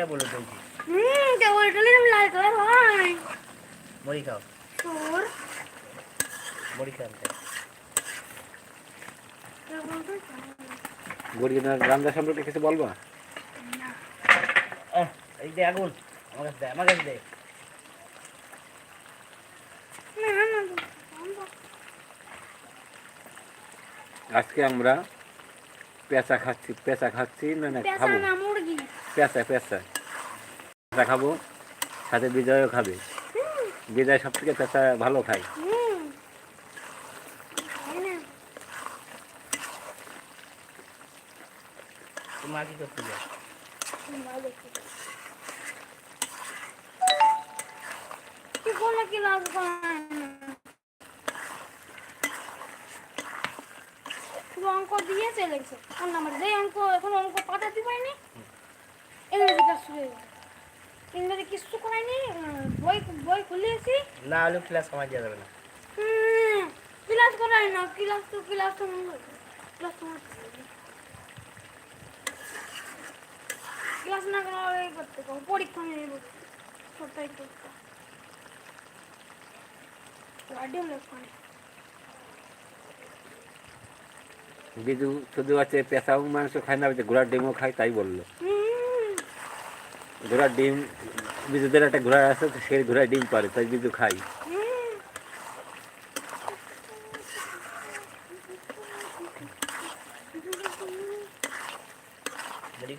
কে বলো তুই হুম কেবল টলে লাল কালার হয়। মুড়ি খাও। তোর? খাও আনতে। মুরগির রান্না সম্পর্কে কিছু বলবা? আহ, এই যে আগুন। আমার কাছে দে আমার কাছে দে। আজকে আমরা পেঁচা খাচ্ছি পেঁচা খাচ্ছি না না পেঁচা খাব। না মুরগি। পেঁচা পেঁচা। খাব সাথে বিজয়ও খাবে। বিজয় সব থেকে ভালো খায়। খাই না তুমি মা কি করতে যাও? কি কোনো কি লাভ করে শুধু অঙ্ক অঙ্ক এখন অঙ্ক পাঠাতে পারিনি ইংরেজি ক্লাস শুরু হয়ে গেল। ইংরেজি কিছু করায়নি উম, বই বই খুলিয়েছি না হলে ক্লাস সময় দেওয়া যাবে না। হুম, ক্লাস করাই না ক্লাস তো ক্লাস তো ক্লাস তো ক্লাস না করা এই করতে কো পরীক্ষা নিয়ে সপ্তাহে পরীক্ষা। বিজু শুধু আছে পেঁচাও মাংস খায় না ঘোড়ার ডিমও খায় তাই বলল। হুম। ঘোড়ার ডিম বিদ্যুতের একটা ঘোড়া আছে তো সেই ঘোড়ার ডিম পারে তাই বিদ্যুৎ খাই।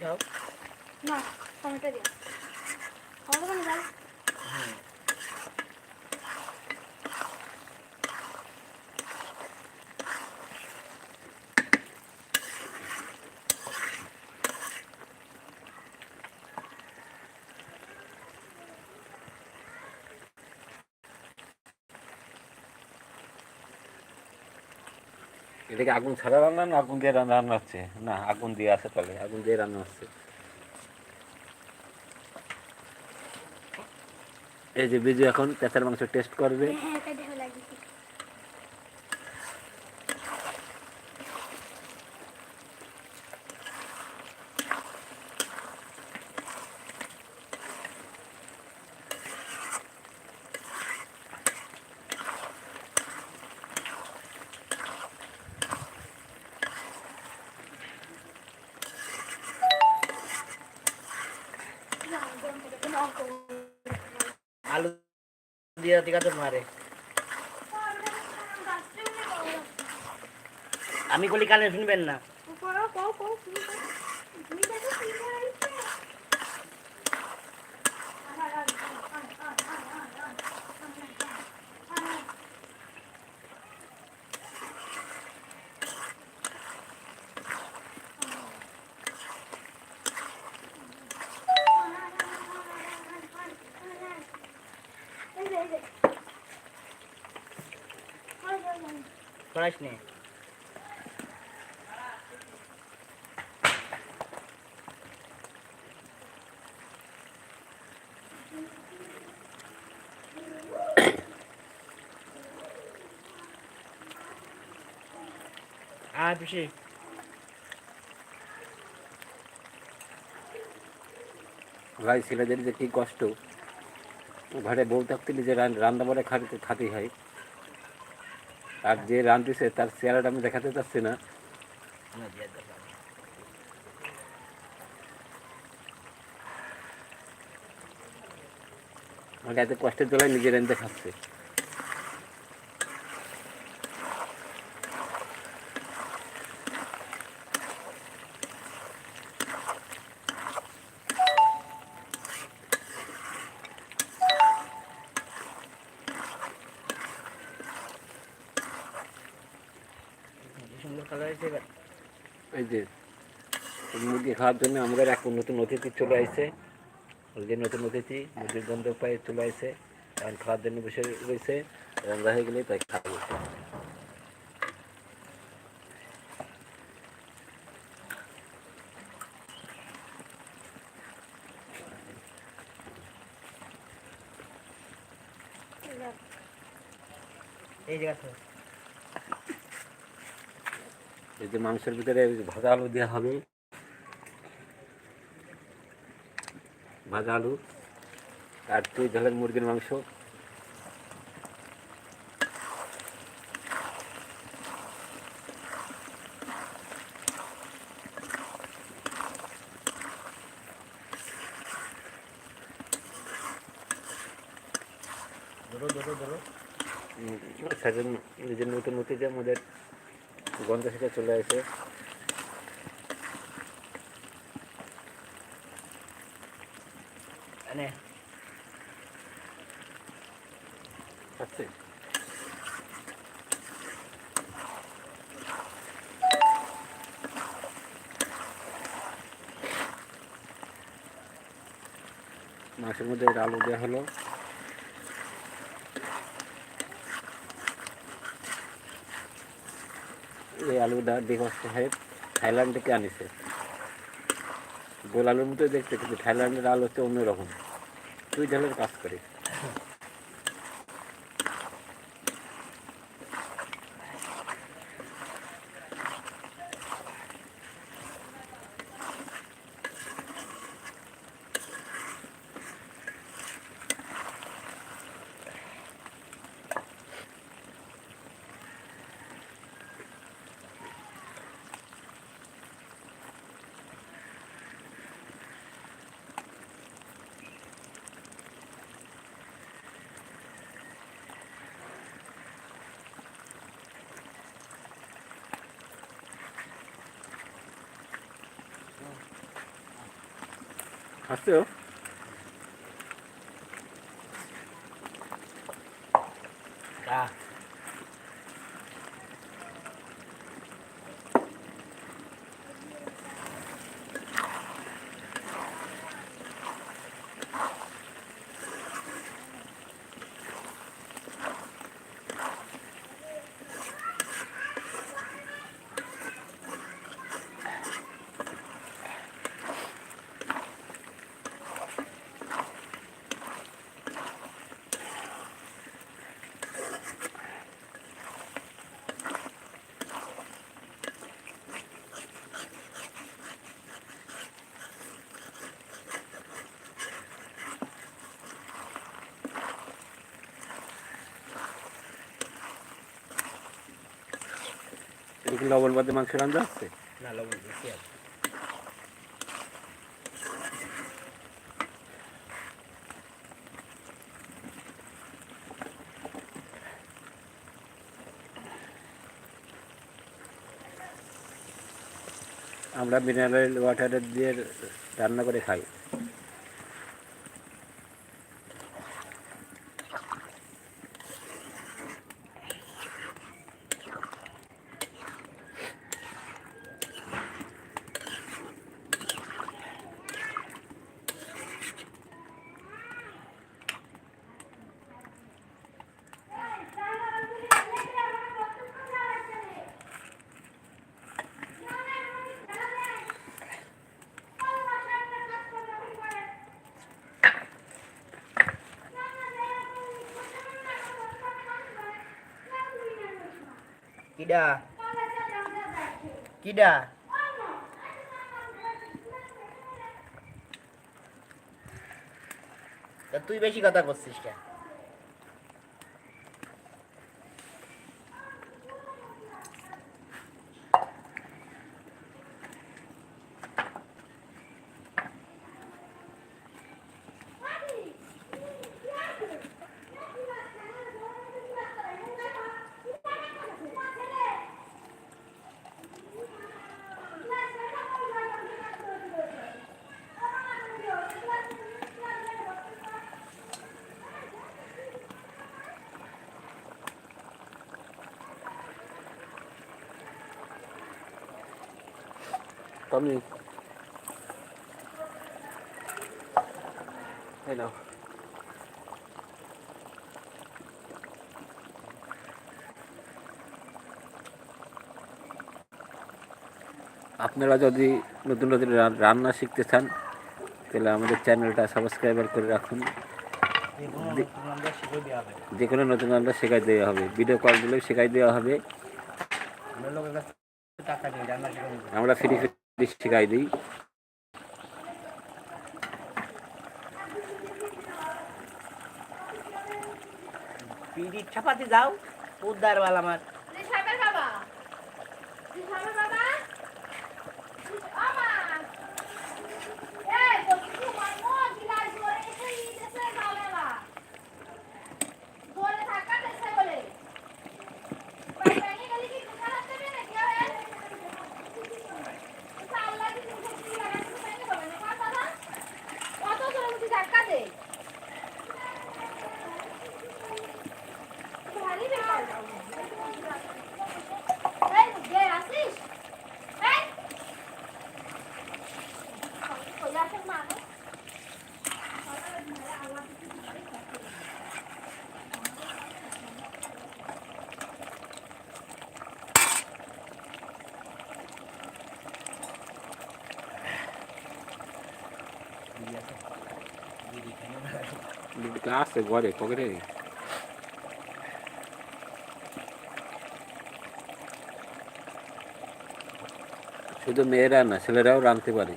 খাও। না টমেটো দিও। খাওয়া দাওয়া না এটাকে আগুন ছাড়া রান্না না, আগুন দিয়ে রান্না রান্না হচ্ছে। না, আগুন দিয়ে আছে তবে আগুন দিয়ে রান্না হচ্ছে। এই যে বিজু এখন পেঁচার মাংস টেস্ট করবে। আলু দিয়ে দিকাতে মারে। আমি কলি কানে শুনবেন না করো কও কও তুমি করো তুমি দেখো কি করাইছে শোনাস নে আর পিসি ভাই ছেলেদের যে কি কষ্ট। ঘরে বউ থাকতে যে রান্না বলে খাতে খাতেই হয় আর যে রাঁধতেছে তার চেহারাটা আমি দেখাতে চাচ্ছি না। মানে এত কষ্টের তোলায় নিজের রাঁধতে খাচ্ছে কি হয়েছে এবার এই যে মুরগি খাওয়ার জন্য আমাদের এক নতুন অতিথি চলে আসছে যে নতুন অতিথি মুরগির গন্ধ পায়ে চলে আসছে এখন খাওয়ার জন্য বসে রয়েছে। রান্না হয়ে গেলে তাই খাব এই জায়গা এই যে মাংসের ভিতরে ভাজা আলু দেওয়া হবে ভাজা আলু আর তুই ধরেন মুরগির মাংস। ধরো ধরো ধরো। সেজন্য নিজের নতুন নতুন যে আমাদের গন্ধ থেকে চলে আসে। আছে মাছের মধ্যে আলু দেওয়া হলো। এই আলুটা দিবস সাহেব থাইল্যান্ড থেকে আনিছে। গোল আলুর মতোই দেখতে, কিন্তু থাইল্যান্ডের আলু হচ্ছে অন্যরকম। তুই ঝালের কাজ করে আসছো কা এটা কি লবণ বাদে মাংস রান্না আছে? না লবণ বেশি আছে। আমরা মিনারেল ওয়াটার দিয়ে রান্না করে খাই। কিডা তা তুই বেশি কথা করছিস কেন? টমি এই নাও আপনারা যদি নতুন নতুন রান্না শিখতে চান তাহলে আমাদের চ্যানেলটা সাবস্ক্রাইবার করে রাখুন। যে কোনো নতুন রান্না শেখাই দেওয়া হবে। ভিডিও কল দিলেও শেখাই দেওয়া হবে। আমরা ফ্রি ফ্রি শিখাই দিই। বিড়ি ছাপাতে যাও উদ্ধার বাল আমার। বাবা। বাবা। না। বিড়িটা আছে ঘরে পকেটে শুধু মেয়েরা না ছেলেরাও রাঁধতে পারে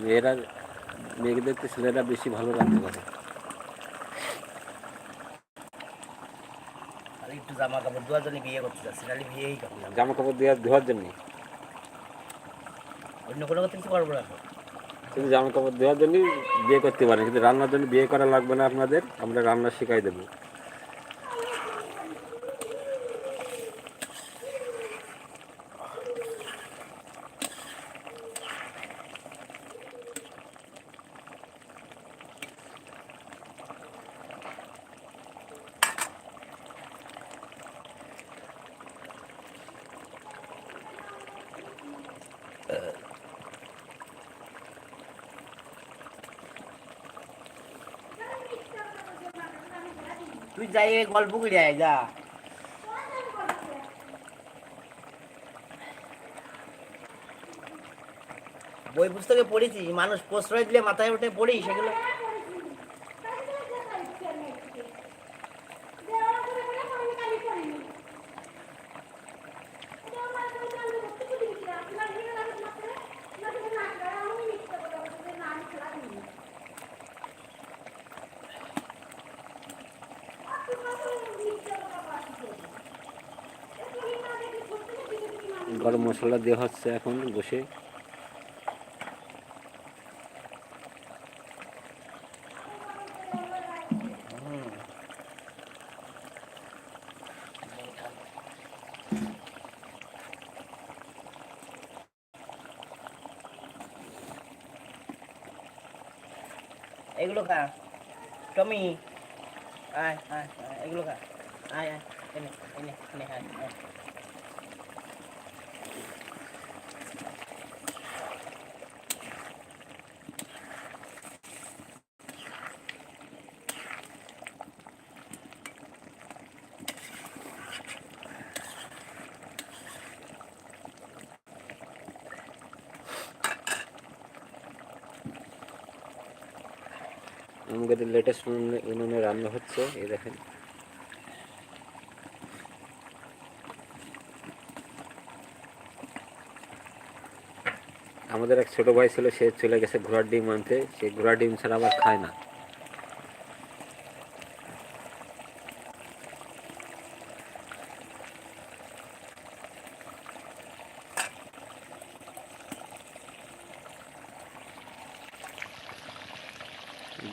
মেয়েরা মেয়েদের তো ছেলেরা বেশি ভালো রাঁধতে পারে জামা কাপড় ধোয়ার জন্য বিয়ে করতে যাচ্ছি নাহলে বিয়েই জামা কাপড় ধোয়ার জন্য অন্য কোনো কথা কিছু করব না তো। শুধু জামা কাপড় দেওয়ার জন্যই বিয়ে করতে পারেন, কিন্তু রান্নার জন্য বিয়ে করা লাগবে না আপনাদের, আমরা রান্না শিখাই দেবো তুই যাই গল্প করে আয়, যা। বই পুস্তকে পড়েছি মানুষ প্রশ্রয় দিলে মাথায় উঠে পড়ি সেগুলো গরম মশলা দেওয়া হচ্ছে এখন বসে। এগুলো খা। টমি। আয় আয় এগুলো খা। আয় আয়, এনে এনে এনে, আয় আয়। আমাদের লেটেস্ট উনুনে রান্না হচ্ছে, এই দেখেন। আমাদের এক ছোট ভাই ছিল, সে চলে গেছে ঘোড়ার ডিম আনতে, সে ঘোড়ার ডিম ছাড়া আবার খায় না।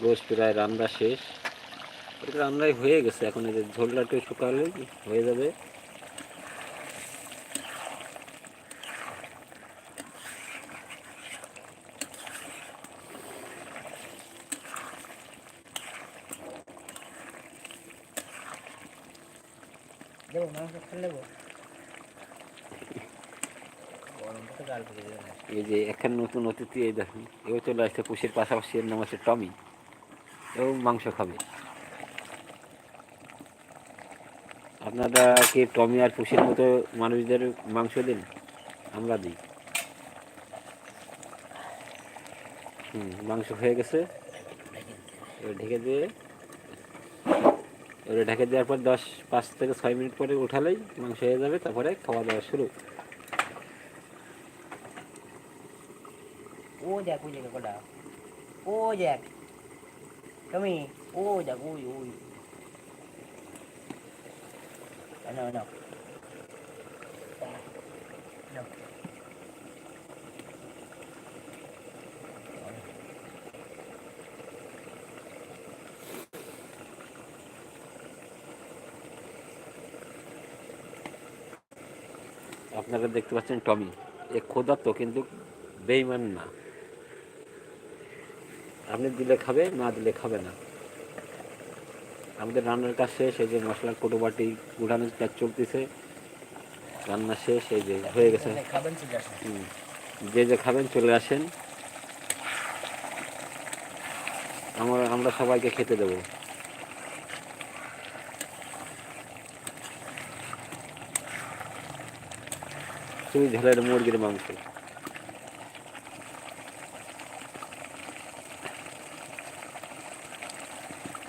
গোশ প্রায় রান্না শেষ। এটা রান্নাই হয়ে গেছে। এখন এই যে ঝোলটা একটু শুকালে হয়ে যাবে। দেবো মাংস খেলে এই যে এখানে নতুন অতিথি এই দেখুন এও চলে আসছে পুষির পাশাপাশি এর নাম হচ্ছে টমি। এও মাংস খাবে। আপনারা কি টমি আর পুষির মতো মানুষদের মাংস দিন? আমরা দিই। হুম, মাংস হয়ে গেছে। ঢেকে দিয়ে। এবারে ঢেকে দেওয়ার পর দশ, পাঁচ থেকে ছয় মিনিট পরে উঠালেই মাংস হয়ে যাবে, তারপরে খাওয়া দাওয়া শুরু। ও দেখ, ওই জায়গা ও দেখ। টমি ও দেখ ওই ওই নাও নাও নাও আপনারা দেখতে পাচ্ছেন টমি। এ ক্ষুধার্ত কিন্তু বেইমান না। আপনি দিলে খাবে না দিলে খাবে না। আমাদের রান্নার কাজ শেষ এই যে মশলার কোটোবাটি উঠানোর কাজ চলতেছে। রান্না শেষ এই যে হয়ে গেছে। যে যে খাবেন চলে আসেন। আমরা আমরা সবাইকে খেতে দেবো। চুই ঝালের মুরগির মাংস।